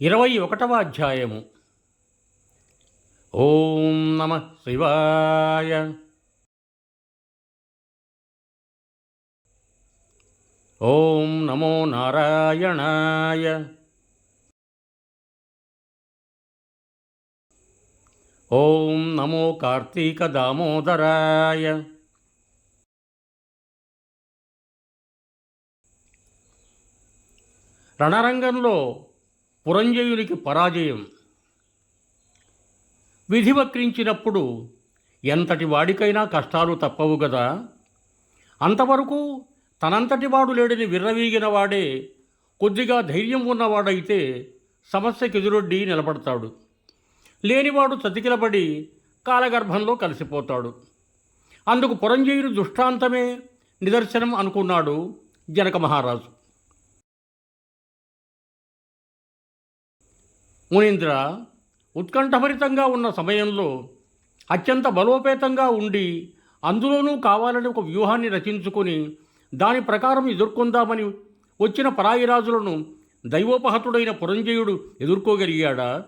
ఇరవై ఒకటవ అధ్యాయము. ఓం నమ శివాయ. ఓం నమో నారాయణాయ. ఓం నమో కార్తీక దామోదరాయ. రణరంగంలో పురంజయునికి పరాజయం. విధి వక్రించినప్పుడు ఎంతటి వాడికైనా కష్టాలు తప్పవు కదా అంతవరకు తనంతటి వాడు లేడని విర్రవీగిన వాడే కొద్దిగా ధైర్యం ఉన్నవాడైతే సమస్యకి ఎదురొడ్డి నిలబడతాడు. లేనివాడు చతికిలబడి కాలగర్భంలో కలిసిపోతాడు. అందుకు పురంజయుని దృష్టాంతమే నిదర్శనం అనుకున్నాడు జనక మహారాజు మునీంద్ర ఉత్కంఠభరితంగా ఉన్న సమయంలో అత్యంత బలోపేతంగా ఉండి అందులోనూ కావాలని ఒక వ్యూహాన్ని రచించుకొని దాని ప్రకారం ఎదుర్కొందామని వచ్చిన పరాయిరాజులను దైవోపహతుడైన పురంజయుడు ఎదుర్కోగలిగాడా?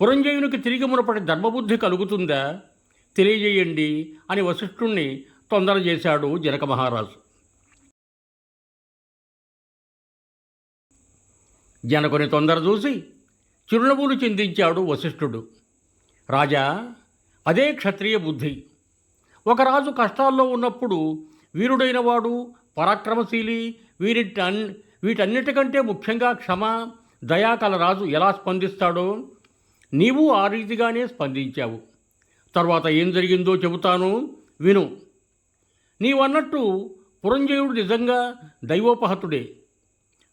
పురంజయునికి తిరిగి మునపటి ధర్మబుద్ధి కలుగుతుందా? తెలియజేయండి అని వశిష్ఠుణ్ణి తొందర చేశాడు జనక మహారాజు. జనకుని తొందర చూసి చిరునవ్వులు చిందించాడు వశిష్ఠుడు. రాజా అదే క్షత్రియ బుద్ధి. ఒక రాజు కష్టాల్లో ఉన్నప్పుడు వీరుడైన వాడు పరాక్రమశీలి వీరిట వీటన్నిటికంటే ముఖ్యంగా క్షమ దయాకల రాజు ఎలా స్పందిస్తాడో నీవు ఆ రీతిగానే స్పందించావు. తర్వాత ఏం జరిగిందో చెబుతాను విను. నీవన్నట్టు పురంజయుడు నిజంగా దైవోపహతుడే.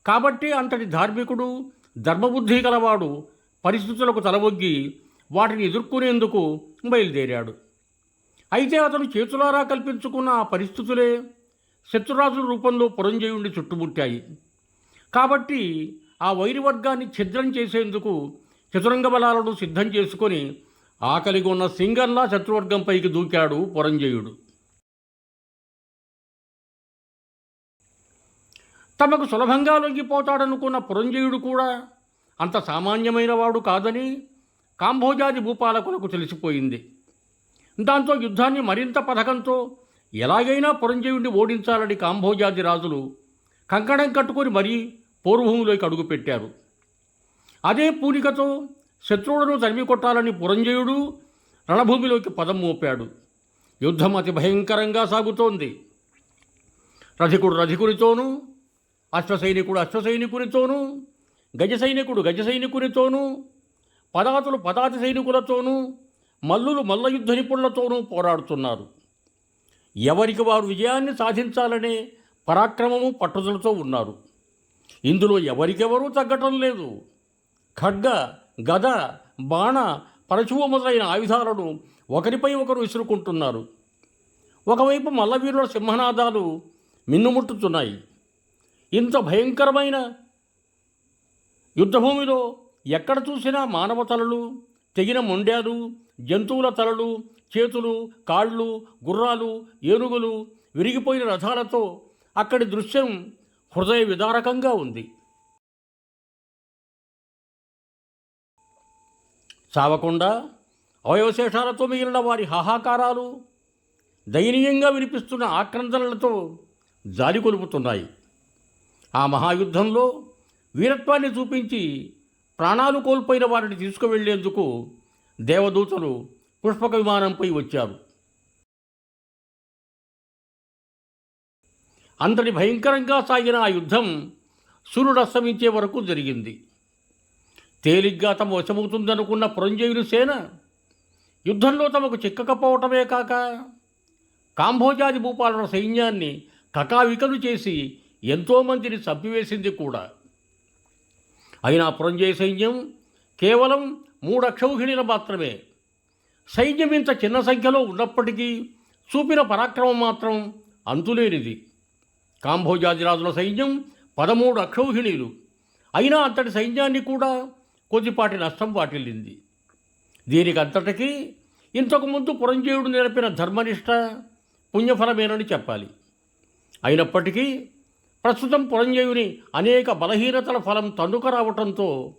కాబట్టి అంతటి ధార్మికుడు ధర్మబుద్ధి గలవాడు పరిస్థితులకు తలవొగ్గి వాటిని ఎదుర్కొనేందుకు బయలుదేరాడు. అయితే అతను చేతులారా కల్పించుకున్న ఆ పరిస్థితులే శత్రురాజుల రూపంలో పురంజయుడిని చుట్టుముట్టాయి. కాబట్టి ఆ వైరివర్గాన్ని ఛిద్రం చేసేందుకు చతురంగ బలాలను సిద్ధం చేసుకొని ఆకలిగా ఉన్న సింగర్లా శత్రువర్గంపైకి దూకాడు పురంజయుడు. తమకు సులభంగా లొంగిపోతాడనుకున్న పురంజయుడు కూడా అంత సామాన్యమైన వాడు కాదని కాంభోజాది భూపాలకులకు తెలిసిపోయింది. దాంతో యుద్ధాన్ని మరింత పథకంతో ఎలాగైనా పురంజయుడిని ఓడించాలని కాంభోజాది రాజులు కంకణం కట్టుకొని మరీ పూర్వభూమిలోకి అడుగుపెట్టారు అదే పూనికతో శత్రువులను తరిమి కొట్టాలని పురంజయుడు రణభూమిలోకి పదం మోపాడు. యుద్ధం అతి భయంకరంగా సాగుతోంది. రథికుడు రథికునితోనూ అశ్వసైనికుడు అశ్వసైనికునితోనూ గజ సైనికుడు గజ సైనికునితోనూ పదాతులు పదాతి సైనికులతోనూ మల్లులు మల్ల యుద్ధ నిపుణులతోనూ పోరాడుతున్నారు. ఎవరికి వారు విజయాన్ని సాధించాలనే పరాక్రమము పట్టుదలతో ఉన్నారు. ఇందులో ఎవరికెవరూ తగ్గటం లేదు. ఖడ్గ గద బాణ పరశువ మొదలైన ఆయుధాలను ఒకరిపై ఒకరు విసురుకుంటున్నారు ఒకవైపు మల్లవీరుల సింహనాదాలు మిన్నుముట్టుతున్నాయి. ఇంత భయంకరమైన యుద్ధభూమిలో ఎక్కడ చూసినా మానవ తలలు తెగిన మొండ్యాలు జంతువుల తలలు చేతులు కాళ్ళు గుర్రాలు ఏనుగులు విరిగిపోయిన రథాలతో అక్కడి దృశ్యం హృదయ విదారకంగా ఉంది. చావకుండా అవయవశేషాలతో మిగిలిన వారి హాహాకారాలు దయనీయంగా వినిపిస్తున్న ఆక్రందనలతో జాలి కొలుపుతున్నాయి. ఆ మహాయుద్ధంలో వీరత్వాన్ని చూపించి ప్రాణాలు కోల్పోయిన వారిని తీసుకువెళ్ళేందుకు దేవదూతలు పుష్పక విమానంపై వచ్చారు. అంతటి భయంకరంగా సాగిన ఆ యుద్ధం సూర్యుడు అస్తమించే వరకు జరిగింది. తేలిగ్గా తమ వశమవుతుందనుకున్న పురంజయుని సేన యుద్ధంలో తమకు చిక్కకపోవటమే కాక కాంభోజాది భూపాలన సైన్యాన్ని కకావికలు చేసి ఎంతోమందిని చంపివేసింది కూడా. అయినా పురంజయ సైన్యం కేవలం మూడు అక్షౌహిణులు మాత్రమే. సైన్యం ఇంత చిన్న సంఖ్యలో ఉన్నప్పటికీ చూపిన పరాక్రమం మాత్రం అంతులేనిది. కాంభోజాదిరాజుల సైన్యం పదమూడు అక్షౌహిణీలు. అయినా అంతటి సైన్యాన్ని కూడా కొద్దిపాటి నష్టం వాటిల్లింది. దీనికి అంతటికీ ఇంతకుముందు పురంజేయుడు నిలిపిన ధర్మనిష్ట పుణ్యఫలమేనని చెప్పాలి. అయినప్పటికీ ప్రస్తుతం పురంజయుని అనేక బలహీనతల ఫలం తండుక రావటంతో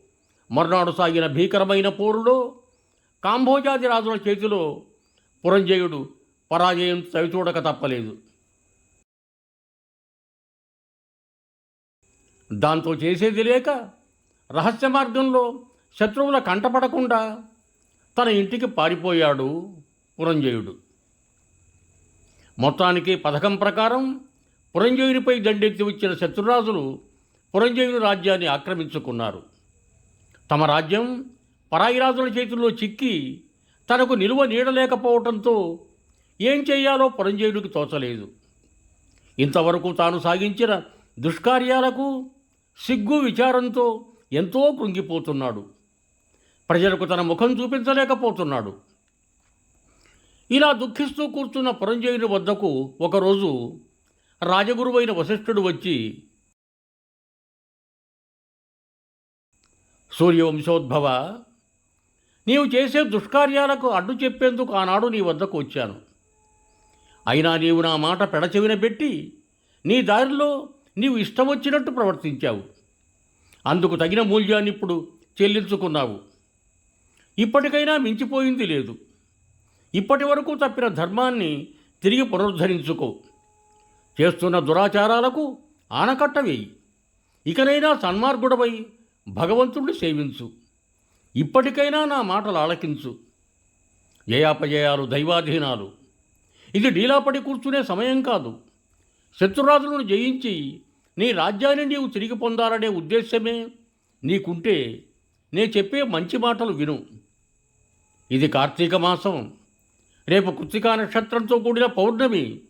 మర్నాడు సాగిన భీకరమైన పోరులో కాంభోజాది రాజుల చేతిలో పురంజయుడు పరాజయం చవిచూడక తప్పలేదు. దాంతో చేసేది లేక రహస్య మార్గంలో శత్రువుల కంటపడకుండా తన ఇంటికి పారిపోయాడు పురంజయుడు. మొత్తానికి పథకం ప్రకారం పురంజయునిపై దండెత్తి వచ్చిన శత్రురాజులు పురంజయుని రాజ్యాన్ని ఆక్రమించుకున్నారు. తమ రాజ్యం పరాయి రాజుల చేతుల్లో చిక్కి తనకు నిలువ నీడలేకపోవటంతో ఏం చేయాలో పురంజయుడికి తోచలేదు. ఇంతవరకు తాను సాగించిన దుష్కార్యాలకు సిగ్గు విచారంతో ఎంతో కృంగిపోతున్నాడు. ప్రజలకు తన ముఖం చూపించలేకపోతున్నాడు. ఇలా దుఃఖిస్తూ కూర్చున్న పురంజయుని వద్దకు ఒకరోజు రాజగురువైన వశిష్ఠుడు వచ్చి సూర్యవంశోద్భవ నీవు చేసే దుష్కార్యాలకు అడ్డు చెప్పేందుకు ఆనాడు నీ వద్దకు వచ్చాను. అయినా నీవు నా మాట పెడచెవిన పెట్టి నీ దారిలో నీవు ఇష్టం వచ్చినట్టు ప్రవర్తించావు. అందుకు తగిన మూల్యాన్ని ఇప్పుడు చెల్లించుకున్నావు. ఇప్పటికైనా మించిపోయింది లేదు. ఇప్పటి వరకు తప్పిన ధర్మాన్ని తిరిగి పునరుద్ధరించుకో. చేస్తున్న దురాచారాలకు ఆనకట్ట వేయి ఇకనైనా సన్మార్గుడవై భగవంతుణ్ణి సేవించు. ఇప్పటికైనా నా మాటలు ఆలకించు. జయాపజయాలు దైవాధీనాలు? ఇది ఢీలాపడి కూర్చునే సమయం కాదు. శత్రురాజులను జయించి నీ రాజ్యాన్ని నీవు తిరిగి పొందాలనే ఉద్దేశ్యమే నీకుంటే నే చెప్పే మంచి మాటలు విను. ఇది కార్తీక మాసం. రేపు కృత్తికా నక్షత్రంతో కూడిన పౌర్ణమి.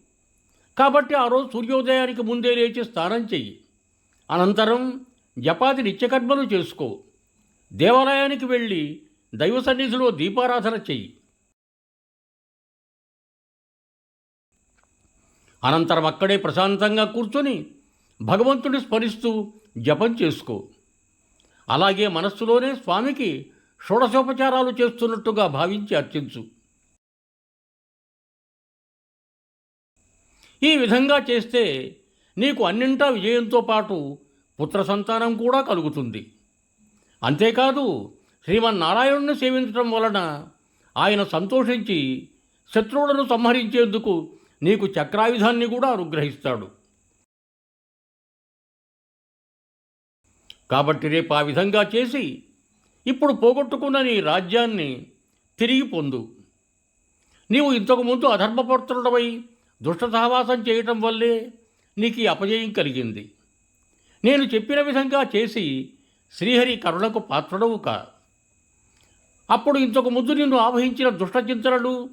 కాబట్టి ఆ రోజు సూర్యోదయానికి ముందే లేచి స్నానం చెయ్యి. అనంతరం జపాతి నిత్యకర్మలు చేసుకో. దేవాలయానికి వెళ్ళి దైవ సన్నిధిలో దీపారాధన చెయ్యి. అనంతరం అక్కడే ప్రశాంతంగా కూర్చొని భగవంతుని స్మరిస్తూ జపం చేసుకో. అలాగే మనస్సులోనే స్వామికి షోడశోపచారాలు చేస్తున్నట్టుగా భావించి అర్చించు. ఈ విధంగా చేస్తే నీకు అన్నింటా విజయంతో పాటు పుత్ర సంతానం కూడా కలుగుతుంది. అంతేకాదు శ్రీమన్నారాయణుని సేవించడం వలన ఆయన సంతోషించి శత్రువులను సంహరించేందుకు నీకు చక్రాయుధాన్ని కూడా అనుగ్రహిస్తాడు. కాబట్టి రేపు ఆ విధంగా చేసి ఇప్పుడు పోగొట్టుకున్న నీ రాజ్యాన్ని తిరిగి పొందు. నీవు ఇంతకు ముందు అధర్మపత్రుడవై దుష్ట సహవాసం చేయటం వల్లే నీకు ఈ అపజయం కలిగింది. నేను చెప్పిన విధంగా చేసి శ్రీహరి కరుణకు పాత్రుడవు కా. అప్పుడు ఇంతకు ముందు నిన్ను ఆవహించిన దుష్టచింతనలు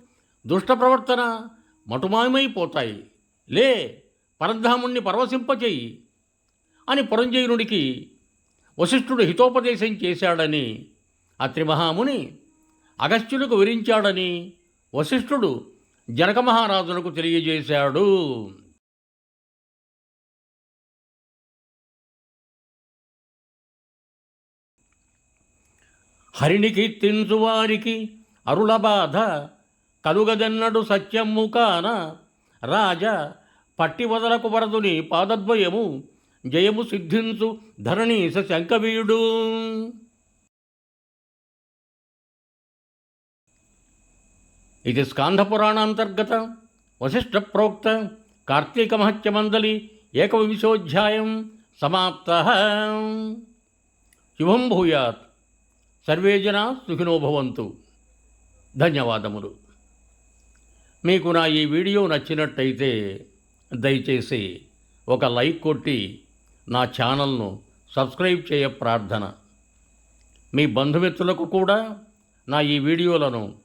దుష్ట ప్రవర్తన మటుమాయమైపోతాయి. లే పరధాముణ్ణి పరవశింపచేయి అని పురంజయునుడికి వశిష్ఠుడు హితోపదేశం చేశాడని అత్రిమహాముని మహాముని అగస్త్యులకు విరించాడని వశిష్ఠుడు జనక మహారాజునకు తెలియజేశాడు. హరిని కీర్తించు వారికి అరుల బాధ కలుగదన్నడు సత్యము కాన రాజ పట్టి వదలకు వరదుని పాదద్వయము జయము సిద్ధించు ధరణీశ శంకవీయుడు ఇది స్కాంధపురాణాంతర్గత వశిష్ఠ ప్రోక్త కార్తీక మహత్యమందలి ఏకవింశోధ్యాయం సమాప్త. శుభం భూయాత్. సర్వే జనా సుఖినో భవంతు. ధన్యవాదములు. మీకు నా ఈ వీడియో నచ్చినట్టయితే దయచేసి ఒక లైక్ కొట్టి నా ఛానల్ను సబ్స్క్రైబ్ చేయ ప్రార్థన. మీ బంధుమిత్రులకు కూడా నా ఈ వీడియోలను